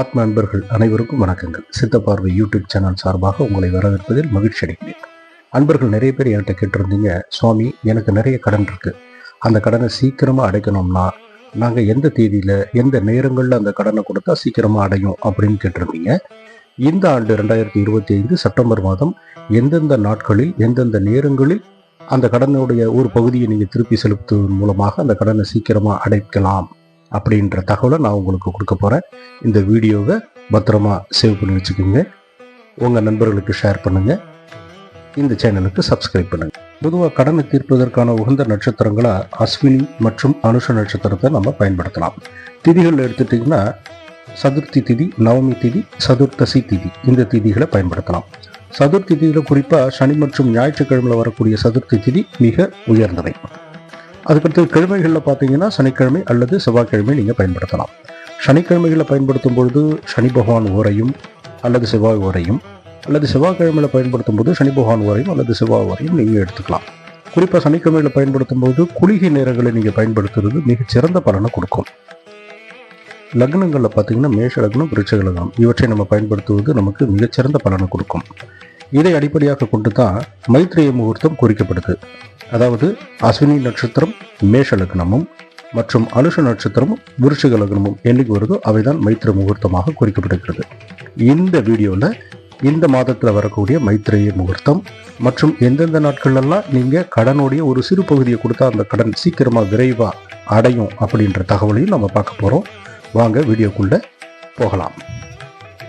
ஆத்ம அன்பர்கள் அனைவருக்கும் வணக்கங்கள். சித்த பார்வை யூடியூப் சேனல் சார்பாக உங்களை வரவேற்பதில் மகிழ்ச்சி அடைகிறேன். அன்பர்கள் நிறைய பேர் என்கிட்ட கேட்டிருந்தீங்க சுவாமி எனக்கு நிறைய கடன் இருக்கு. அந்த கடனை சீக்கிரமாக அடைக்கணும்னா நாங்கள் எந்த தேதியில் எந்த நேரங்களில் அந்த கடனை கொடுத்தா சீக்கிரமாக அடையும்? அப்படின்னு கேட்டிருந்தீங்க. இந்த ஆண்டு ரெண்டாயிரத்தி இருபத்தி ஐந்து செப்டம்பர் மாதம் எந்தெந்த நாட்களில் எந்தெந்த நேரங்களில் அந்த கடனுடைய ஒரு பகுதியை நீங்கள் திருப்பி செலுத்துவதன் மூலமாக அந்த கடனை சீக்கிரமாக அடைக்கலாம்? அப்படின்ற தகவலை நான் உங்களுக்கு கொடுக்க போகிறேன் இந்த வீடியோவை பத்திரமா சேவ் பண்ணி வச்சுக்கோங்க. உங்கள் நண்பர்களுக்கு ஷேர் பண்ணுங்கள் இந்த சேனலுக்கு சப்ஸ்கிரைப் பண்ணுங்கள் பொதுவாக கடனை தீர்ப்பதற்கான உகந்த நட்சத்திரங்களாக அஸ்வினி மற்றும் அனுஷ நட்சத்திரத்தை நம்ம பயன்படுத்தலாம். திதிகள் எடுத்துட்டிங்கன்னா சதுர்த்தி திதி நவமி திதி சதுர்த்தசி திதி இந்த திதிகளை பயன்படுத்தலாம். சதுர்த்தி திதியில் குறிப்பாக சனி மற்றும் ஞாயிற்றுக்கிழமையில் வரக்கூடிய சதுர்த்தி திதி மிக உயர்ந்தவை. அதுக்கடுத்து கிழமைகளில் பார்த்தீங்கன்னா சனிக்கிழமை அல்லது செவ்வாய்க்கிழமை நீங்கள் பயன்படுத்தலாம். சனிக்கிழமைகளை பயன்படுத்தும் பொழுது சனி பகவான் ஓரையும் அல்லது செவ்வாய் ஓரையும் அல்லது செவ்வாய்க்கிழமையில் பயன்படுத்தும் போது சனி பகவான் ஓரையும் அல்லது செவ்வாய் ஓரையும் நீங்கள் எடுத்துக்கலாம். குறிப்பாக சனிக்கிழமையில் பயன்படுத்தும் போது குளிகை நேரங்களை நீங்கள் பயன்படுத்துறது மிகச்சிறந்த பலனை கொடுக்கும். லக்னங்களில் பார்த்தீங்கன்னா மேஷ லக்னம் விருட்ச லக்னம் இவற்றை நம்ம பயன்படுத்துவது நமக்கு மிகச்சிறந்த பலனை கொடுக்கும். இதை அடிப்படையாக கொண்டு தான் மைத்ரேய முகூர்த்தம் குறிக்கப்படுது. அதாவது அஸ்வினி நட்சத்திரம் மேஷ லக்னமும் மற்றும் அனுஷ நட்சத்திரமும் விருஷிக லக்னமும் என்னைக்கு வருதோ அவைதான் மைத்திர முகூர்த்தமாக குறிக்கப்படுகிறது. இந்த வீடியோவில் இந்த மாதத்தில் வரக்கூடிய மைத்ரேய முகூர்த்தம் மற்றும் எந்தெந்த நாட்கள்லாம் நீங்கள் கடனுடைய ஒரு சிறு பகுதியை கொடுத்தா அந்த கடன் சீக்கிரமாக விரைவாக அடையும் அப்படின்ற தகவலையும் நம்ம பார்க்க போகிறோம் வாங்க வீடியோக்குள்ளே போகலாம்.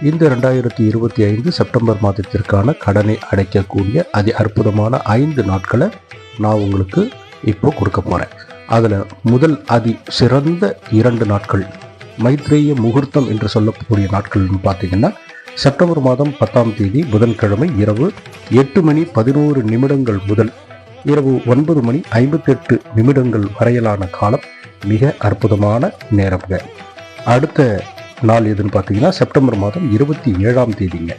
இந்த ரெண்டாயிரத்தி இருபத்தி ஐந்து செப்டம்பர் மாதத்திற்கான கடனை அடைக்கக்கூடிய அதி அற்புதமான ஐந்து நாட்களை நான் உங்களுக்கு இப்போ கொடுக்க போகிறேன் அதில் முதல் அதி சிறந்த இரண்டு நாட்கள் மைத்ரேய முகூர்த்தம் என்று சொல்லக்கூடிய நாட்கள்னு பார்த்தீங்கன்னா செப்டம்பர் மாதம் பத்தாம் தேதி புதன்கிழமை இரவு எட்டு மணி பதினோரு நிமிடங்கள் முதல் இரவு ஒன்பது மணி ஐம்பத்தெட்டு நிமிடங்கள் வரையிலான காலம் மிக அற்புதமான நேரம்ங்க அடுத்த நாள் எதுன்னு பார்த்தீங்கன்னா செப்டம்பர் மாதம் இருபத்தி ஏழாம் தேதிங்க.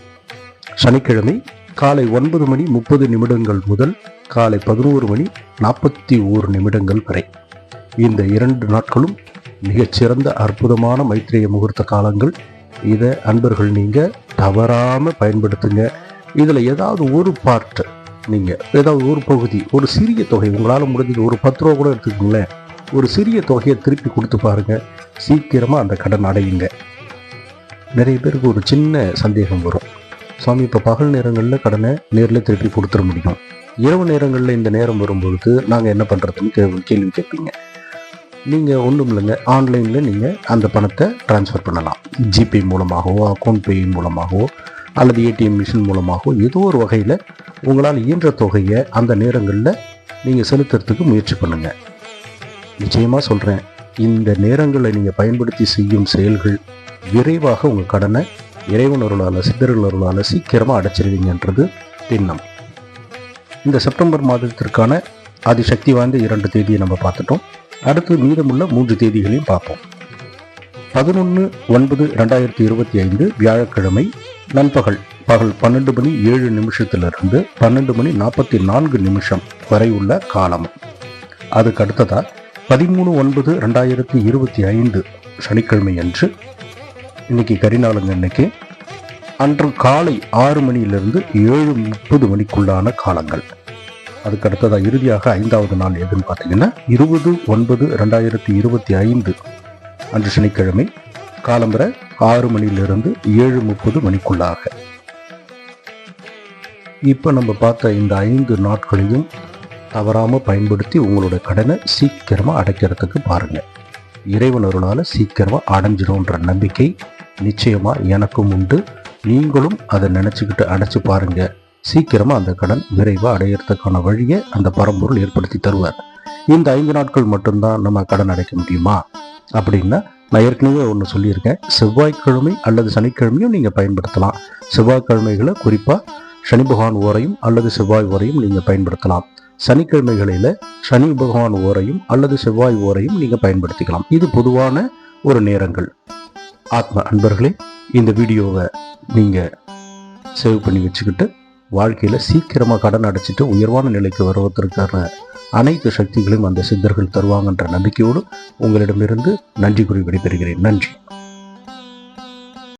சனிக்கிழமை காலை ஒன்பது மணி முப்பது நிமிடங்கள் முதல் காலை பதினோரு மணி நாற்பத்தி ஓரு நிமிடங்கள் வரை. இந்த இரண்டு நாட்களும் மிகச்சிறந்த அற்புதமான மைத்திரிய முகூர்த்த காலங்கள். இதை அன்பர்கள் நீங்கள் தவறாமல் பயன்படுத்துங்க. இதில் ஏதாவது ஒரு பார்ட் நீங்கள் ஏதாவது ஒரு பகுதி ஒரு சிறிய தொகை உங்களால் முடிஞ்சது ஒரு பத்து ரூபா கூட எடுத்துக்கோங்களேன். ஒரு சிறிய தொகையை திருப்பி கொடுத்து பாருங்கள் சீக்கிரமாக அந்த கடன் அடையுங்க. நிறைய பேருக்கு ஒரு சின்ன சந்தேகம் வரும். சுவாமி இப்போ பகல் நேரங்களில் கடனை நேரில் திருப்பி கொடுத்துட முடியும். இரவு நேரங்களில் இந்த நேரம் வரும்பொழுது நாங்கள் என்ன பண்ணுறதுன்னு கே கேள்வி கேட்பீங்க. நீங்கள் ஒன்றும் இல்லைங்க. ஆன்லைனில் நீங்கள் அந்த பணத்தை ட்ரான்ஸ்ஃபர் பண்ணலாம். ஜிபே மூலமாகவோ அக்கௌண்ட் பே மூலமாகவோ அல்லது ஏடிஎம் மிஷின் மூலமாகவோ ஏதோ ஒரு வகையில் உங்களால் இயன்ற தொகையை அந்த நேரங்களில் நீங்கள் செலுத்துறதுக்கு முயற்சி பண்ணுங்கள் நிச்சயமாக சொல்கிறேன் இந்த நேரங்களை நீங்கள் பயன்படுத்தி செய்யும் செயல்கள் விரைவாக உங்கள் கடனை இறைவன் அருளால் அருளால் சீக்கிரமாக அடைச்சிருவீங்கன்றது திண்ணம். இந்த செப்டம்பர் மாதத்திற்கான அதிசக்தி வாய்ந்த இரண்டு தேதியை நம்ம பார்த்துட்டோம். அடுத்து மீதமுள்ள மூன்று தேதிகளையும் பார்ப்போம். பதினொன்று ஒன்பது ரெண்டாயிரத்தி இருபத்தி ஐந்து வியாழக்கிழமை நண்பகல் பகல் பன்னெண்டு மணி ஏழு நிமிஷத்திலிருந்து பன்னெண்டு மணி நாற்பத்தி நான்கு நிமிஷம் வரை உள்ள காலம். அதுக்கு அடுத்ததாக பதிமூணு ஒன்பது ரெண்டாயிரத்தி இருபத்தி ஐந்து சனிக்கிழமை அன்று இன்னைக்கு கரிநாளுங்க அன்னைக்கு அன்று காலை ஆறு மணியிலிருந்து ஏழு முப்பது மணிக்குள்ளான காலங்கள். அதுக்கு அடுத்ததா இறுதியாக ஐந்தாவது நாள் எதுன்னு பார்த்தீங்கன்னா இருபது ஒன்பது ரெண்டாயிரத்தி இருபத்தி ஐந்து அன்று சனிக்கிழமை காலம்பரை ஆறு மணியிலிருந்து ஏழு முப்பது மணிக்குள்ளாக. இப்போ நம்ம பார்த்த இந்த ஐந்து நாட்களையும் தவறாமல் பயன்படுத்தி உங்களோட கடனை சீக்கிரமாக அடைக்கிறதுக்கு பாருங்கள் இறைவன் அருளால் சீக்கிரமாக அடைஞ்சிடும்ன்ற நம்பிக்கை நிச்சயமாக எனக்கும் உண்டு. நீங்களும் அதை நினச்சிக்கிட்டு அடைச்சி பாருங்க. சீக்கிரமாக அந்த கடன் விரைவாக அடையிறதுக்கான வழியை அந்த பரம்பொருள் ஏற்படுத்தி தருவார். இந்த ஐந்து நாட்கள் மட்டும்தான் நம்ம கடன் அடைக்க முடியுமா? அப்படின்னா நான் ஏற்கனவே ஒன்று சொல்லியிருக்கேன். செவ்வாய்க்கிழமை அல்லது சனிக்கிழமையும் நீங்கள் பயன்படுத்தலாம். செவ்வாய்க்கிழமைகளை குறிப்பாக சனி பகவான் ஓரையும் அல்லது செவ்வாய் ஓரையும் நீங்கள் பயன்படுத்தலாம். சனிக்கிழமைகளில் சனி பகவான் ஓரையும் அல்லது செவ்வாய் ஓரையும் நீங்கள் பயன்படுத்திக்கலாம். இது பொதுவான ஒரு நேரங்கள். ஆத்ம அன்பர்களே இந்த வீடியோவை நீங்கள் சேவ் பண்ணி வச்சுக்கிட்டு வாழ்க்கையில் சீக்கிரமாக கடன் அடைச்சிட்டு உயர்வான நிலைக்கு வருவதற்கான அனைத்து சக்திகளையும் அந்த சித்தர்கள் தருவாங்கன்ற நம்பிக்கையோடு உங்களிடமிருந்து நன்றி கூறி விடைபெறுகிறேன். நன்றி.